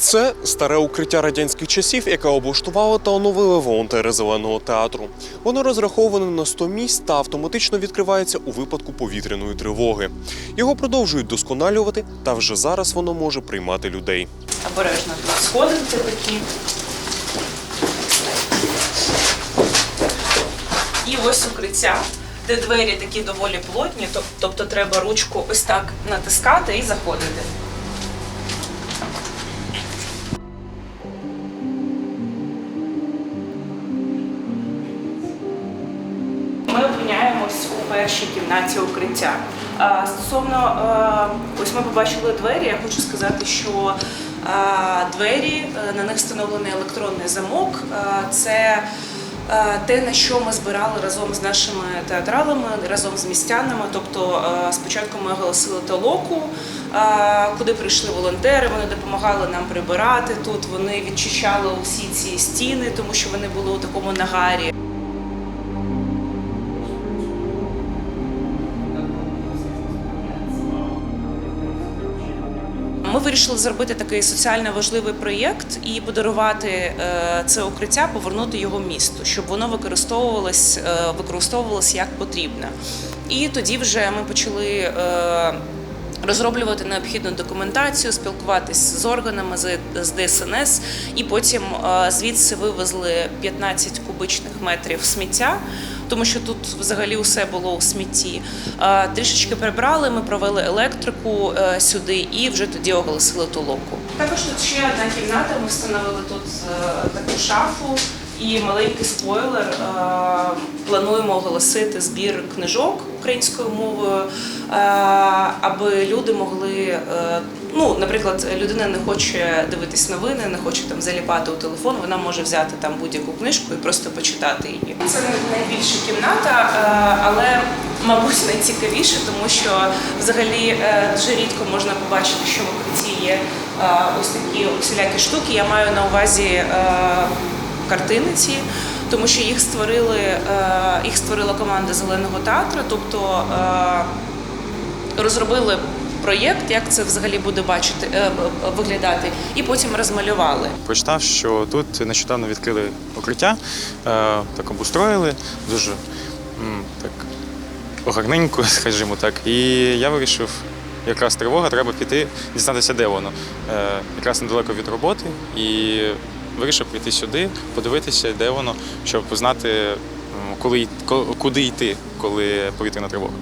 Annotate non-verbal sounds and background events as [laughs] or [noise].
Це старе укриття радянських часів, яке облаштували та оновили волонтери зеленого театру. Воно розраховане на 100 місць та автоматично відкривається у випадку повітряної тривоги. Його продовжують досконалювати, та вже зараз воно може приймати людей. Обережно тут сходинки такі. І ось укриття, де двері такі доволі плотні, тобто треба ручку ось так натискати і заходити. Першій кімнаті укриття. Стосовно е, ось ми побачили двері. Я хочу сказати, що е, двері е, на них встановлений електронний замок. Е, Це е, те, на що ми збирали разом з нашими театралами, разом з містянами. Тобто, е, спочатку ми оголосили толоку, е, куди прийшли волонтери. Вони допомагали нам прибирати тут. Вони відчищали усі ці стіни, тому що вони були у такому нагарі. Ми вирішили зробити такий соціально важливий проєкт і подарувати е, це укриття, повернути його місту, щоб воно використовувалось, е, використовувалось як потрібно. І тоді вже ми почали. е, Розроблювати необхідну документацію, спілкуватись з органами з ДСНС, і потім звідси вивезли 15 кубичних метрів сміття, тому що тут взагалі усе було у смітті. Е, Трішечки прибрали, ми провели електрику е, сюди і вже тоді оголосили толоку. Також тут ще одна кімната. Ми встановили тут е, таку шафу. І маленький спойлер. Плануємо оголосити збір книжок українською мовою, е, аби люди могли. е, Ну, наприклад, людина не хоче дивитись новини, не хоче там заліпати у телефон. Вона може взяти там будь-яку книжку і просто почитати її. Це найбільша кімната, е, але мабуть найцікавіше, тому що взагалі дуже рідко можна побачити, що в укритті є ось такі усілякі штуки. Я маю на увазі. Е, картиниці, тому що їх створили е, їх створила команда зеленого театру, тобто е, розробили проєкт, як це взагалі буде бачити е, виглядати, і потім розмалювали. Прочитав, що тут нещодавно відкрили укриття, е, так обустроїли, дуже так гарненько, [laughs] скажімо так. І я вирішив, якраз тривога, треба піти, дізнатися, де воно. Якраз недалеко від роботи. І вирішив прийти сюди, подивитися, де воно, щоб знати, коли, куди йти, коли повітряна тривога.